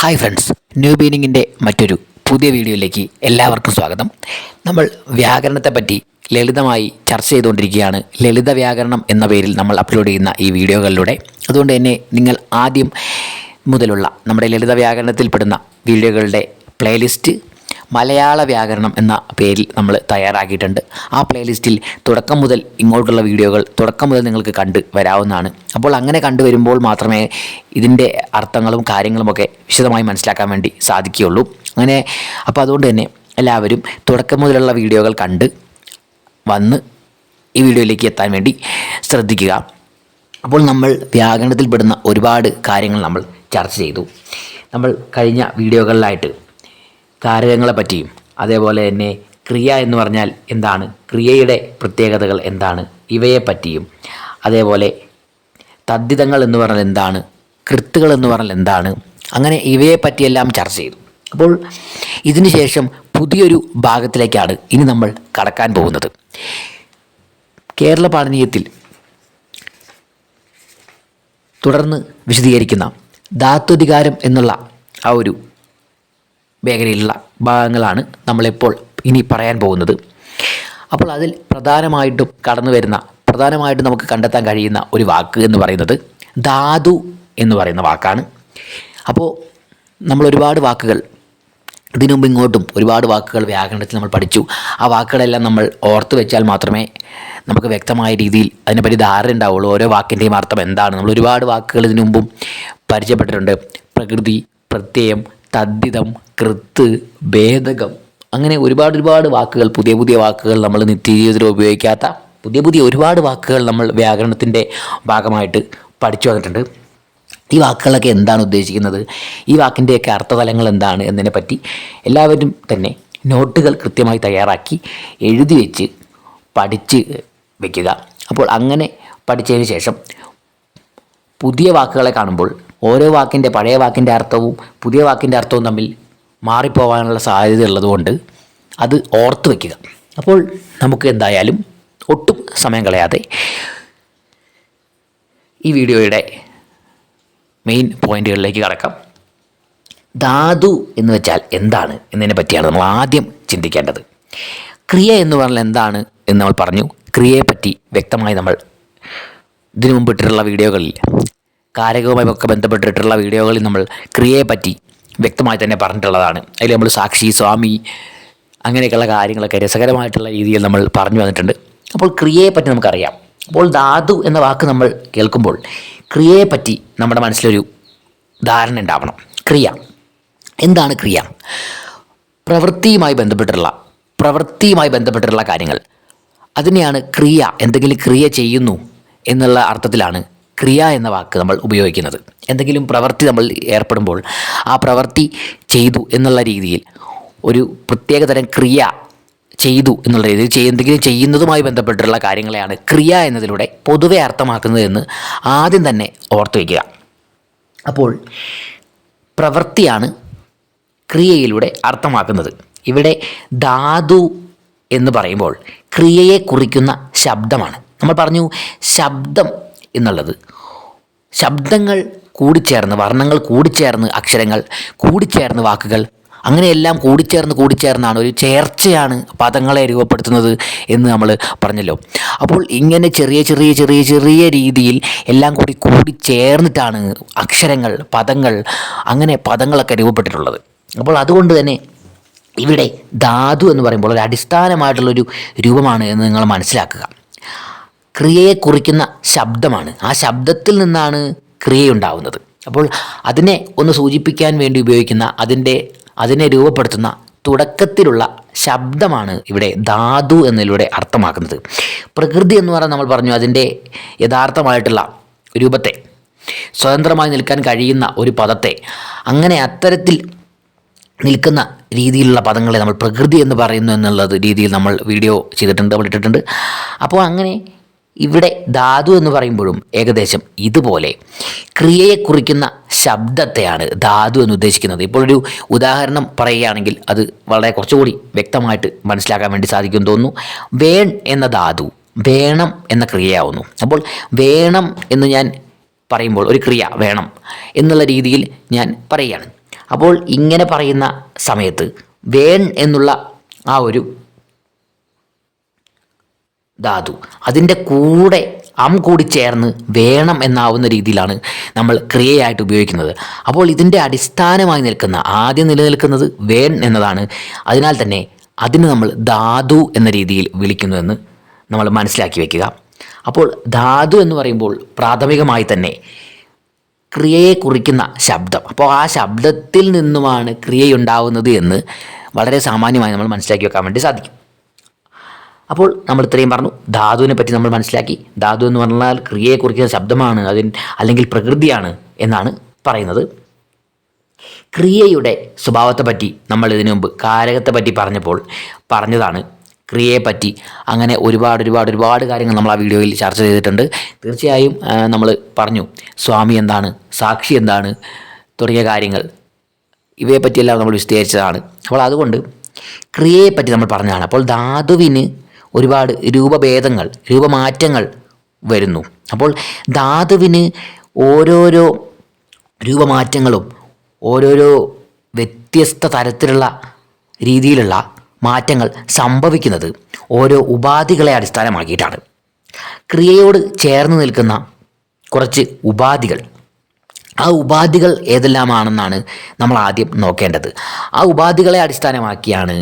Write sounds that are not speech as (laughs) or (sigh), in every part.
Hi friends new ബീനിങ്ങിന്റെ മറ്റൊരു പുതിയ വീഡിയോയിലേക്ക് എല്ലാവർക്കും സ്വാഗതം. നമ്മൾ വ്യാകരണത്തെ പറ്റി ലളിതമായി ചർച്ച ചെയ്തുകൊണ്ടിരിക്കുകയാണ്. ലളിത വ്യാകരണം എന്ന പേരിൽ നമ്മൾ അപ്ലോഡ് ചെയ്യുന്ന ഈ വീഡിയോകളിലൂടെ. അതുകൊണ്ട് തന്നെ നിങ്ങൾ ആദ്യം മുതലുള്ള നമ്മുടെ ലളിത വ്യാകരണത്തിൽപ്പെടുന്ന വീഡിയോകളുടെ പ്ലേലിസ്റ്റ് മലയാള വ്യാകരണം എന്ന പേരിൽ നമ്മൾ തയ്യാറാക്കിയിട്ടുണ്ട്. ആ പ്ലേലിസ്റ്റിൽ തുടക്കം മുതൽ ഇങ്ങോട്ടുള്ള വീഡിയോകൾ തുടക്കം മുതൽ നിങ്ങൾക്ക് കണ്ട് വരാവുന്നതാണ്. അപ്പോൾ അങ്ങനെ കണ്ടുവരുമ്പോൾ മാത്രമേ ഇതിന്റെ അർത്ഥങ്ങളും കാര്യങ്ങളുമൊക്കെ വിശദമായി മനസ്സിലാക്കാൻ വേണ്ടി സാധിക്കുകയുള്ളൂ. അങ്ങനെ അപ്പോൾ അതുകൊണ്ട് തന്നെ എല്ലാവരും തുടക്കം മുതലുള്ള വീഡിയോകൾ കണ്ട് വന്ന് ഈ വീഡിയോയിലേക്ക് എത്താൻ വേണ്ടി ശ്രദ്ധിക്കുക. അപ്പോൾ നമ്മൾ വ്യാകരണത്തിൽപ്പെടുന്ന ഒരുപാട് കാര്യങ്ങൾ നമ്മൾ ചർച്ച ചെയ്തു. നമ്മൾ കഴിഞ്ഞ വീഡിയോകളിലായിട്ട് കാരകങ്ങളെ പറ്റിയും അതേപോലെ തന്നെ ക്രിയ എന്ന് പറഞ്ഞാൽ എന്താണ്? ക്രിയയുടെ പ്രത്യേകതകൾ എന്താണ്? ഇവയെ പറ്റിയും അതേപോലെ തദ്ധിതങ്ങൾ എന്ന് പറഞ്ഞാൽ എന്താണ്? കൃത്തുകൾ എന്ന് പറഞ്ഞാൽ എന്താണ്? അങ്ങനെ ഇവയെ പറ്റിയെല്ലാം ചർച്ച ചെയ്തു. അപ്പോൾ ഇതിനുശേഷം പുതിയൊരു ഭാഗത്തിലേക്കാണ് ഇനി നമ്മൾ കടക്കാൻ പോകുന്നത്. കേരള പാണനീയത്തിൽ തുടർന്ന് വിശദീകരിക്കുന്ന ധാത്വധികാരം എന്നുള്ള ആ ഒരു മേഖലയിലുള്ള ഭാഗങ്ങളാണ് നമ്മളിപ്പോൾ ഇനി പറയാൻ പോകുന്നത്. അപ്പോൾ അതിൽ പ്രധാനമായിട്ടും കടന്നു വരുന്ന പ്രധാനമായിട്ടും നമുക്ക് കണ്ടെത്താൻ കഴിയുന്ന ഒരു വാക്ക് എന്ന് പറയുന്നത് ധാതു എന്ന് പറയുന്ന വാക്കാണ്. അപ്പോൾ നമ്മൾ ഒരുപാട് വാക്കുകൾ ഇതിനു മുമ്പ് ഇങ്ങോട്ടും ഒരുപാട് വാക്കുകൾ വ്യാകരണത്തിൽ നമ്മൾ പഠിച്ചു. ആ വാക്കുകളെല്ലാം നമ്മൾ ഓർത്ത് വെച്ചാൽ മാത്രമേ നമുക്ക് വ്യക്തമായ രീതിയിൽ അതിനെപ്പറ്റി ധാരണ ഉണ്ടാവുള്ളൂ. ഓരോ വാക്കിന്റെയും അർത്ഥം എന്താണ്? നമ്മൾ ഒരുപാട് വാക്കുകൾ ഇതിനു മുമ്പും പരിചയപ്പെട്ടിട്ടുണ്ട്. പ്രകൃതി പ്രത്യയം തദ്ധിതം കൃത്ത് ഭേദകം അങ്ങനെ ഒരുപാട് ഒരുപാട് വാക്കുകൾ പുതിയ പുതിയ വാക്കുകൾ നമ്മൾ നിത്യജീവിതത്തിൽ ഉപയോഗിക്കാത്ത പുതിയ പുതിയ ഒരുപാട് വാക്കുകൾ നമ്മൾ വ്യാകരണത്തിന്റെ ഭാഗമായിട്ട് പഠിച്ചു വന്നിട്ടുണ്ട്. ഈ വാക്കുകളൊക്കെ എന്താണ് ഉദ്ദേശിക്കുന്നത്? ഈ വാക്കിന്റെയൊക്കെ അർത്ഥതലങ്ങൾ എന്താണ് എന്നതിനെ പറ്റി എല്ലാവരും തന്നെ നോട്ടുകൾ കൃത്യമായി തയ്യാറാക്കി എഴുതി വെച്ച് പഠിച്ച് വയ്ക്കുക അപ്പോൾ അങ്ങനെ പഠിച്ചതിന് ശേഷം പുതിയ വാക്കുകളെ കാണുമ്പോൾ ഓരോ വാക്കിന്റെ പഴയ വാക്കിന്റെ അർത്ഥവും പുതിയ വാക്കിന്റെ അർത്ഥവും തമ്മിൽ മാറിപ്പോകാനുള്ള സാധ്യത ഉള്ളതുകൊണ്ട് അത് ഓർത്ത് വയ്ക്കുക അപ്പോൾ നമുക്ക് എന്തായാലും ഒട്ടും സമയം കളയാതെ ഈ വീഡിയോയുടെ മെയിൻ പോയിന്റുകളിലേക്ക് കടക്കാം. ധാതു എന്ന് വെച്ചാൽ എന്താണ് എന്നതിനെ പറ്റിയാണ് നമ്മൾ ആദ്യം ചിന്തിക്കേണ്ടത്. ക്രിയ എന്ന് പറഞ്ഞാൽ എന്താണ് എന്ന് നമ്മൾ പറഞ്ഞു. ക്രിയയെപ്പറ്റി വ്യക്തമായി നമ്മൾ ഇതിനു മുമ്പ് ഇട്ടിട്ടുള്ള വീഡിയോകളിൽ കാരകവുമായി ഒക്കെ ബന്ധപ്പെട്ടിട്ടുള്ള വീഡിയോകളിൽ നമ്മൾ ക്രിയയെ പറ്റി വ്യക്തമായി തന്നെ പറഞ്ഞിട്ടുള്ളതാണ്. അതിൽ നമ്മൾ സാക്ഷി സ്വാമി അങ്ങനെയൊക്കെയുള്ള കാര്യങ്ങളൊക്കെ രസകരമായിട്ടുള്ള രീതിയിൽ നമ്മൾ പറഞ്ഞു വന്നിട്ടുണ്ട്. അപ്പോൾ ക്രിയയെ പറ്റി നമുക്കറിയാം. അപ്പോൾ ധാതു എന്ന വാക്ക് നമ്മൾ കേൾക്കുമ്പോൾ ക്രിയയെ പറ്റി നമ്മുടെ മനസ്സിലൊരു ധാരണ ഉണ്ടാവണം. ക്രിയ. എന്താണ് ക്രിയ? പ്രവൃത്തിയുമായി ബന്ധപ്പെട്ടിട്ടുള്ള പ്രവൃത്തിയുമായി ബന്ധപ്പെട്ടിട്ടുള്ള കാര്യങ്ങൾ. അതിനെയാണ് ക്രിയ. എന്തെങ്കിലും ക്രിയ ചെയ്യുന്നു എന്നുള്ള അർത്ഥത്തിലാണ് ക്രിയ എന്ന വാക്ക് നമ്മൾ ഉപയോഗിക്കുന്നത്. എന്തെങ്കിലും പ്രവൃത്തി നമ്മൾ ഏർപ്പെടുമ്പോൾ ആ പ്രവൃത്തി ചെയ്തു എന്നുള്ള രീതിയിൽ ഒരു പ്രത്യേകതരം ക്രിയ ചെയ്തു എന്നുള്ള രീതിയിൽ എന്തെങ്കിലും ചെയ്യുന്നതുമായി ബന്ധപ്പെട്ടിട്ടുള്ള കാര്യങ്ങളെയാണ് ക്രിയ എന്നതിലൂടെ പൊതുവെ അർത്ഥമാക്കുന്നത് എന്ന് ആദ്യം തന്നെ ഓർത്തു വയ്ക്കുക അപ്പോൾ പ്രവൃത്തിയാണ് ക്രിയയിലൂടെ അർത്ഥമാക്കുന്നത്. ഇവിടെ ധാതു എന്ന് പറയുമ്പോൾ ക്രിയയെ കുറിക്കുന്ന ശബ്ദമാണ്. നമ്മൾ പറഞ്ഞു ശബ്ദം എന്നുള്ളത്. ശബ്ദങ്ങൾ കൂടിച്ചേർന്ന് വർണങ്ങൾ കൂടിച്ചേർന്ന് അക്ഷരങ്ങൾ കൂടിച്ചേർന്ന് വാക്കുകൾ അങ്ങനെയെല്ലാം കൂടിച്ചേർന്ന് കൂടിച്ചേർന്നാണ് ഒരു ചേർച്ചയാണ് പദങ്ങളെ രൂപപ്പെടുത്തുന്നത് എന്ന് നമ്മൾ പറഞ്ഞല്ലോ. അപ്പോൾ ഇങ്ങനെ ചെറിയ ചെറിയ ചെറിയ ചെറിയ രീതിയിൽ എല്ലാം കൂടി കൂടിച്ചേർന്നിട്ടാണ് അക്ഷരങ്ങൾ പദങ്ങൾ അങ്ങനെ പദങ്ങളൊക്കെ രൂപപ്പെട്ടിട്ടുള്ളത്. അപ്പോൾ അതുകൊണ്ട് തന്നെ ഇവിടെ ധാതു എന്ന് പറയുമ്പോൾ ഒരു അടിസ്ഥാനമായിട്ടുള്ളൊരു രൂപമാണ് എന്ന് നിങ്ങൾ മനസ്സിലാക്കുക. ക്രിയയെ കുറിക്കുന്ന ശബ്ദമാണ്. ആ ശബ്ദത്തിൽ നിന്നാണ് ക്രിയയുണ്ടാവുന്നത്. അപ്പോൾ അതിനെ ഒന്ന് സൂചിപ്പിക്കാൻ വേണ്ടി ഉപയോഗിക്കുന്ന അതിന്റെ അതിനെ രൂപപ്പെടുത്തുന്ന തുടക്കത്തിലുള്ള ശബ്ദമാണ് ഇവിടെ ധാതു എന്നതിലൂടെ അർത്ഥമാക്കുന്നത്. പ്രകൃതി എന്ന് പറഞ്ഞാൽ നമ്മൾ പറഞ്ഞു അതിന്റെ യഥാർത്ഥമായിട്ടുള്ള രൂപത്തെ സ്വതന്ത്രമായി നിൽക്കാൻ കഴിയുന്ന ഒരു പദത്തെ. അങ്ങനെ അത്തരത്തിൽ നിൽക്കുന്ന രീതിയിലുള്ള പദങ്ങളെ നമ്മൾ പ്രകൃതി എന്ന് പറയുന്നു എന്നുള്ളത് രീതിയിൽ നമ്മൾ വീഡിയോ ചെയ്തിട്ടുണ്ട് നമ്മൾ ഇട്ടിട്ടുണ്ട് അപ്പോൾ അങ്ങനെ ഇവിടെ ധാതു എന്ന് പറയുമ്പോഴും ഏകദേശം ഇതുപോലെ ക്രിയയെ കുറിക്കുന്ന ശബ്ദത്തെയാണ് ധാതു എന്ന് ഉദ്ദേശിക്കുന്നത്. ഇപ്പോൾ ഒരു ഉദാഹരണം പറയുകയാണെങ്കിൽ അത് വളരെ കുറച്ചുകൂടി വ്യക്തമായിട്ട് മനസ്സിലാക്കാൻ വേണ്ടി സാധിക്കും തോന്നുന്നു. വേൺ എന്ന ധാതു വേണം എന്ന ക്രിയയാവുന്നു. അപ്പോൾ വേണം എന്ന് ഞാൻ പറയുമ്പോൾ ഒരു ക്രിയ വേണം എന്നുള്ള രീതിയിൽ ഞാൻ പറയുകയാണ്. അപ്പോൾ ഇങ്ങനെ പറയുന്ന സമയത്ത് വേൺ എന്നുള്ള ആ ഒരു ധാതു. അതിന്റെ കൂടെ അം കൂടി ചേർന്ന് വേണം എന്നാവുന്ന രീതിയിലാണ് നമ്മൾ ക്രിയയായിട്ട് ഉപയോഗിക്കുന്നത്. അപ്പോൾ ഇതിന്റെ അടിസ്ഥാനമായി നിൽക്കുന്ന ആദ്യം നിലനിൽക്കുന്നത് വേൺ എന്നതാണ്. അതിനാൽ തന്നെ അതിന് നമ്മൾ ധാതു എന്ന രീതിയിൽ വിളിക്കുന്നുവെന്ന് നമ്മൾ മനസ്സിലാക്കി വയ്ക്കുക. അപ്പോൾ ധാതു എന്ന് പറയുമ്പോൾ പ്രാഥമികമായി തന്നെ ക്രിയയെ കുറിക്കുന്ന ശബ്ദം. അപ്പോൾ ആ ശബ്ദത്തിൽ നിന്നുമാണ് ക്രിയയുണ്ടാവുന്നത് എന്ന് വളരെ സാമാന്യമായി നമ്മൾ മനസ്സിലാക്കി വെക്കാൻ വേണ്ടി സാധിക്കും. അപ്പോൾ നമ്മൾ ഇത്രയും പറഞ്ഞു. ധാതുവിനെ പറ്റി നമ്മൾ മനസ്സിലാക്കി. ധാതു എന്ന് പറഞ്ഞാൽ ക്രിയയെ കുറിക്കുന്ന ശബ്ദമാണ് അതിൻ അല്ലെങ്കിൽ പ്രകൃതിയാണ് എന്നാണ് പറയുന്നത്. ക്രിയയുടെ സ്വഭാവത്തെ പറ്റി നമ്മൾ ഇതിനു മുമ്പ് കാരകത്തെ പറ്റി പറഞ്ഞപ്പോൾ പറഞ്ഞതാണ്. ക്രിയയെപ്പറ്റി അങ്ങനെ ഒരുപാട് ഒരുപാട് ഒരുപാട് കാര്യങ്ങൾ നമ്മൾ ആ വീഡിയോയിൽ ചർച്ച ചെയ്തിട്ടുണ്ട്. തീർച്ചയായും നമ്മൾ പറഞ്ഞു. സ്വാമി എന്താണ് സാക്ഷി എന്താണ് തുടങ്ങിയ കാര്യങ്ങൾ. ഇവയെപ്പറ്റിയെല്ലാം നമ്മൾ വിശദീകരിച്ചതാണ്. അപ്പോൾ അതുകൊണ്ട് ക്രിയയെപ്പറ്റി നമ്മൾ പറഞ്ഞതാണ്. അപ്പോൾ ധാതുവിന് ഒരുപാട് രൂപഭേദങ്ങൾ രൂപമാറ്റങ്ങൾ വരുന്നു. അപ്പോൾ ധാതുവിന് ഓരോരോ രൂപമാറ്റങ്ങളും ഓരോരോ വ്യത്യസ്ത തരത്തിലുള്ള രീതിയിലുള്ള മാറ്റങ്ങൾ സംഭവിക്കുന്നത് ഓരോ ഉപാധികളെ അടിസ്ഥാനമാക്കിയിട്ടാണ്. ക്രിയയോട് ചേർന്ന് നിൽക്കുന്ന കുറച്ച് ഉപാധികൾ ആ ഉപാധികൾ ഏതെല്ലാമാണെന്നാണ് നമ്മൾ ആദ്യം നോക്കേണ്ടത്. ആ ഉപാധികളെ അടിസ്ഥാനമാക്കിയാണ്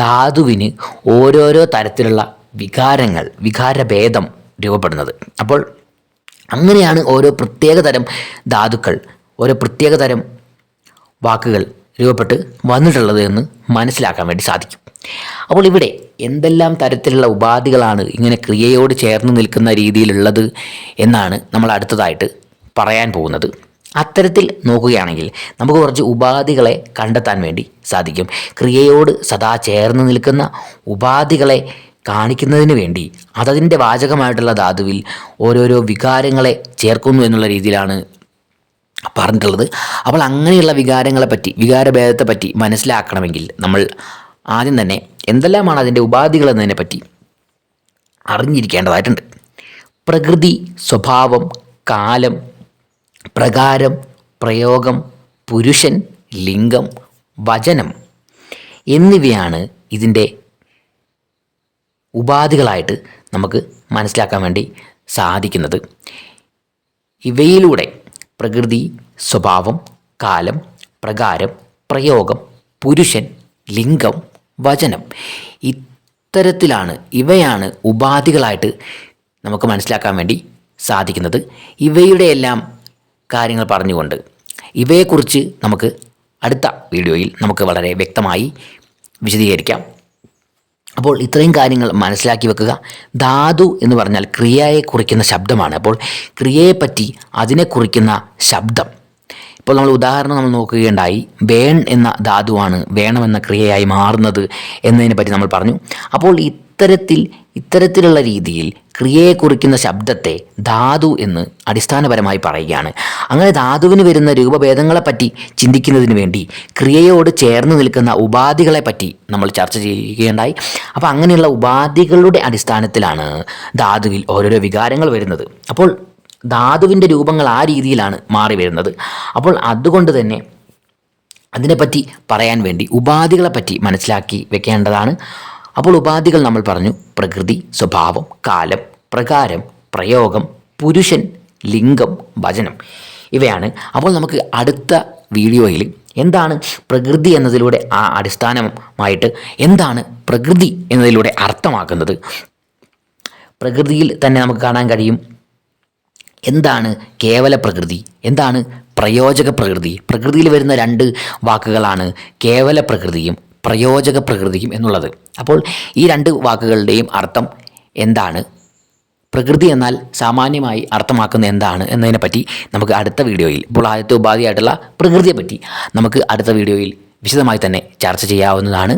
ധാതുവിന് ഓരോരോ തരത്തിലുള്ള വികാരങ്ങൾ വികാരഭേദം രൂപപ്പെടുന്നത്. അപ്പോൾ അങ്ങനെയാണ് ഓരോ പ്രത്യേക തരം ധാതുക്കൾ ഓരോ പ്രത്യേക തരം വാക്കുകൾ രൂപപ്പെട്ട് വന്നിട്ടുള്ളത് എന്ന് മനസ്സിലാക്കാൻ വേണ്ടി സാധിക്കും. അപ്പോൾ ഇവിടെ എന്തെല്ലാം തരത്തിലുള്ള ഉപാധികളാണ് ഇങ്ങനെ ക്രിയയോട് ചേർന്ന് നിൽക്കുന്ന രീതിയിലുള്ളത് എന്നാണ് നമ്മൾ അടുത്തതായിട്ട് പറയാൻ പോകുന്നത്. അത്തരത്തിൽ നോക്കുകയാണെങ്കിൽ നമുക്ക് കുറച്ച് ഉപാധികളെ കണ്ടെത്താൻ വേണ്ടി സാധിക്കും. ക്രിയയോട് സദാ ചേർന്ന് നിൽക്കുന്ന ഉപാധികളെ കാണിക്കുന്നതിന് വേണ്ടി അതതിന്റെ വാചകമായിട്ടുള്ള ധാതുവിൽ ഓരോരോ വികാരങ്ങളെ ചേർക്കുന്നു എന്നുള്ള രീതിയിലാണ് പറഞ്ഞിട്ടുള്ളത്. അപ്പോൾ അങ്ങനെയുള്ള വികാരങ്ങളെ പറ്റി വികാരഭേദത്തെ പറ്റി മനസ്സിലാക്കണമെങ്കിൽ നമ്മൾ ആദ്യം തന്നെ എന്തെല്ലാമാണ് അതിന്റെ ഉപാധികൾ എന്നതിനെ പറ്റി അറിഞ്ഞിരിക്കേണ്ടതായിട്ടുണ്ട്. പ്രകൃതി സ്വഭാവം കാലം പ്രകാരം പ്രയോഗം പുരുഷൻ ലിംഗം വചനം എന്നിവയാണ് ഇതിന്റെ ഉപാധികളായിട്ട് നമുക്ക് മനസ്സിലാക്കാൻ വേണ്ടി സാധിക്കുന്നത്. ഇവയിലൂടെ പ്രകൃതി സ്വഭാവം കാലം പ്രകാരം പ്രയോഗം പുരുഷൻ ലിംഗം വചനം ഇത്തരത്തിലാണ് ഇവയാണ് ഉപാധികളായിട്ട് നമുക്ക് മനസ്സിലാക്കാൻ വേണ്ടി സാധിക്കുന്നത്. ഇവയുടെ എല്ലാം കാര്യങ്ങൾ പറഞ്ഞുകൊണ്ട്. ഇവയെക്കുറിച്ച് നമുക്ക് അടുത്ത വീഡിയോയിൽ നമുക്ക് വളരെ വ്യക്തമായി വിശദീകരിക്കാം. അപ്പോൾ ഇത്രയും കാര്യങ്ങൾ മനസ്സിലാക്കി വെക്കുക. ധാതു എന്ന് പറഞ്ഞാൽ ക്രിയയെ കുറിക്കുന്ന ശബ്ദമാണ്. അപ്പോൾ ക്രിയയെപ്പറ്റി അതിനെ കുറിക്കുന്ന ശബ്ദം. ഇപ്പോൾ നമ്മൾ ഉദാഹരണം നമ്മൾ നോക്കുകയുണ്ടായി. വേൺ എന്ന ധാതുവാണ് വേണമെന്ന ക്രിയയായി മാറുന്നത് എന്നതിനെ പറ്റി നമ്മൾ പറഞ്ഞു. അപ്പോൾ ഇത്തരത്തിൽ ഇത്തരത്തിലുള്ള രീതിയിൽ ക്രിയയെ കുറിക്കുന്ന ശബ്ദത്തെ ധാതു എന്ന് അടിസ്ഥാനപരമായി പറയുകയാണ്. അങ്ങനെ ധാതുവിന് വരുന്ന രൂപഭേദങ്ങളെപ്പറ്റി ചിന്തിക്കുന്നതിന് വേണ്ടി ക്രിയയോട് ചേർന്ന് നിൽക്കുന്ന ഉപാധികളെപ്പറ്റി നമ്മൾ ചർച്ച ചെയ്യുകയുണ്ടായി. അപ്പോൾ അങ്ങനെയുള്ള ഉപാധികളുടെ അടിസ്ഥാനത്തിലാണ് ധാതുവിൽ ഓരോരോ വികാരങ്ങൾ വരുന്നത്. അപ്പോൾ ധാതുവിന്റെ രൂപങ്ങൾ ആ രീതിയിലാണ് മാറി വരുന്നത്. അപ്പോൾ അതുകൊണ്ട് തന്നെ അതിനെപ്പറ്റി പറയാൻ വേണ്ടി ഉപാധികളെപ്പറ്റി മനസ്സിലാക്കി വെക്കേണ്ടതാണ്. അപ്പോൾ ഉപാധികൾ നമ്മൾ പറഞ്ഞു. പ്രകൃതി സ്വഭാവം കാലം പ്രകാരം പ്രയോഗം പുരുഷൻ ലിംഗം വചനം. ഇവയാണ്. അപ്പോൾ നമുക്ക് അടുത്ത വീഡിയോയിൽ എന്താണ് പ്രകൃതി എന്നതിലൂടെ ആ അടിസ്ഥാനമായിട്ട് എന്താണ് പ്രകൃതി എന്നതിലൂടെ അർത്ഥമാക്കുന്നത്. പ്രകൃതിയിൽ തന്നെ നമുക്ക് കാണാൻ കഴിയും. എന്താണ് കേവല പ്രകൃതി? എന്താണ് പ്രയോജക പ്രകൃതി? പ്രകൃതിയിൽ വരുന്ന രണ്ട് വാക്കുകളാണ് കേവല പ്രകൃതിയും പ്രയോജക പ്രകൃതിയും എന്നുള്ളത്. അപ്പോൾ ഈ രണ്ട് വാക്കുകളുടെയും അർത്ഥം എന്താണ്? പ്രകൃതി എന്നാൽ സാമാന്യമായി അർത്ഥമാക്കുന്ന എന്താണ് എന്നതിനെപ്പറ്റി നമുക്ക് അടുത്ത വീഡിയോയിൽ ഇപ്പോൾ ആദ്യത്തെ ഉപാധിയായിട്ടുള്ള പ്രകൃതിയെപ്പറ്റി നമുക്ക് അടുത്ത വീഡിയോയിൽ വിശദമായി തന്നെ ചർച്ച ചെയ്യാവുന്നതാണ്.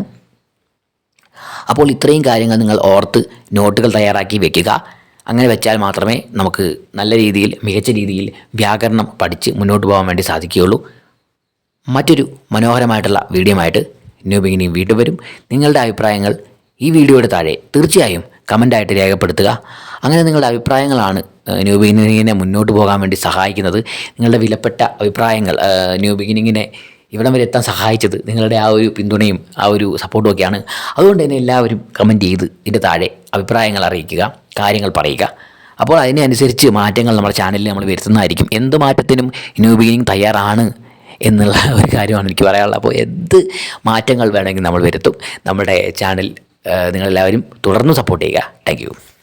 അപ്പോൾ ഇത്രയും കാര്യങ്ങൾ നിങ്ങൾ ഓർത്ത് നോട്ടുകൾ തയ്യാറാക്കി വെക്കുക. അങ്ങനെ വെച്ചാൽ മാത്രമേ നമുക്ക് നല്ല രീതിയിൽ മികച്ച രീതിയിൽ വ്യാകരണം പഠിച്ച് മുന്നോട്ട് പോകാൻ വേണ്ടി സാധിക്കുകയുള്ളൂ. മറ്റൊരു മനോഹരമായിട്ടുള്ള വീഡിയോ ആയിട്ട് ന്യൂ ബിഗിനിങ് വീണ്ടും വരും നിങ്ങളുടെ അഭിപ്രായങ്ങൾ ഈ വീഡിയോയുടെ താഴെ തീർച്ചയായും കമന്റായിട്ട് രേഖപ്പെടുത്തുക. അങ്ങനെ നിങ്ങളുടെ അഭിപ്രായങ്ങളാണ് ന്യൂ ബിഗിനിങ്ങിനെ മുന്നോട്ട് പോകാൻ വേണ്ടി സഹായിക്കുന്നത്. നിങ്ങളുടെ വിലപ്പെട്ട അഭിപ്രായങ്ങൾ ന്യൂ ബിഗിനിങ്ങിനെ ഇവിടം വരെ എത്താൻ സഹായിച്ചത് നിങ്ങളുടെ ആ ഒരു പിന്തുണയും ആ ഒരു സപ്പോർട്ടും ഒക്കെയാണ്. അതുകൊണ്ട് തന്നെ എല്ലാവരും കമന്റ് ചെയ്ത് ഇതിന്റെ താഴെ അഭിപ്രായങ്ങൾ അറിയിക്കുക കാര്യങ്ങൾ പറയുക. അപ്പോൾ അതിനനുസരിച്ച് മാറ്റങ്ങൾ നമ്മുടെ ചാനലിൽ നമ്മൾ വരുത്തുന്നതായിരിക്കും. എന്ത് മാറ്റത്തിനും ന്യൂ ബിഗിനിങ് തയ്യാറാണ്. എന്നുള്ള (laughs) ഒരു കാര്യമാണ് എനിക്ക് പറയാനുള്ളത്. അപ്പോൾ എന്ത് മാറ്റങ്ങൾ വേണമെങ്കിൽ നമ്മൾ വരുത്തും. നമ്മുടെ ചാനൽ നിങ്ങളെല്ലാവരും തുടർന്ന് സപ്പോർട്ട് ചെയ്യുക. താങ്ക്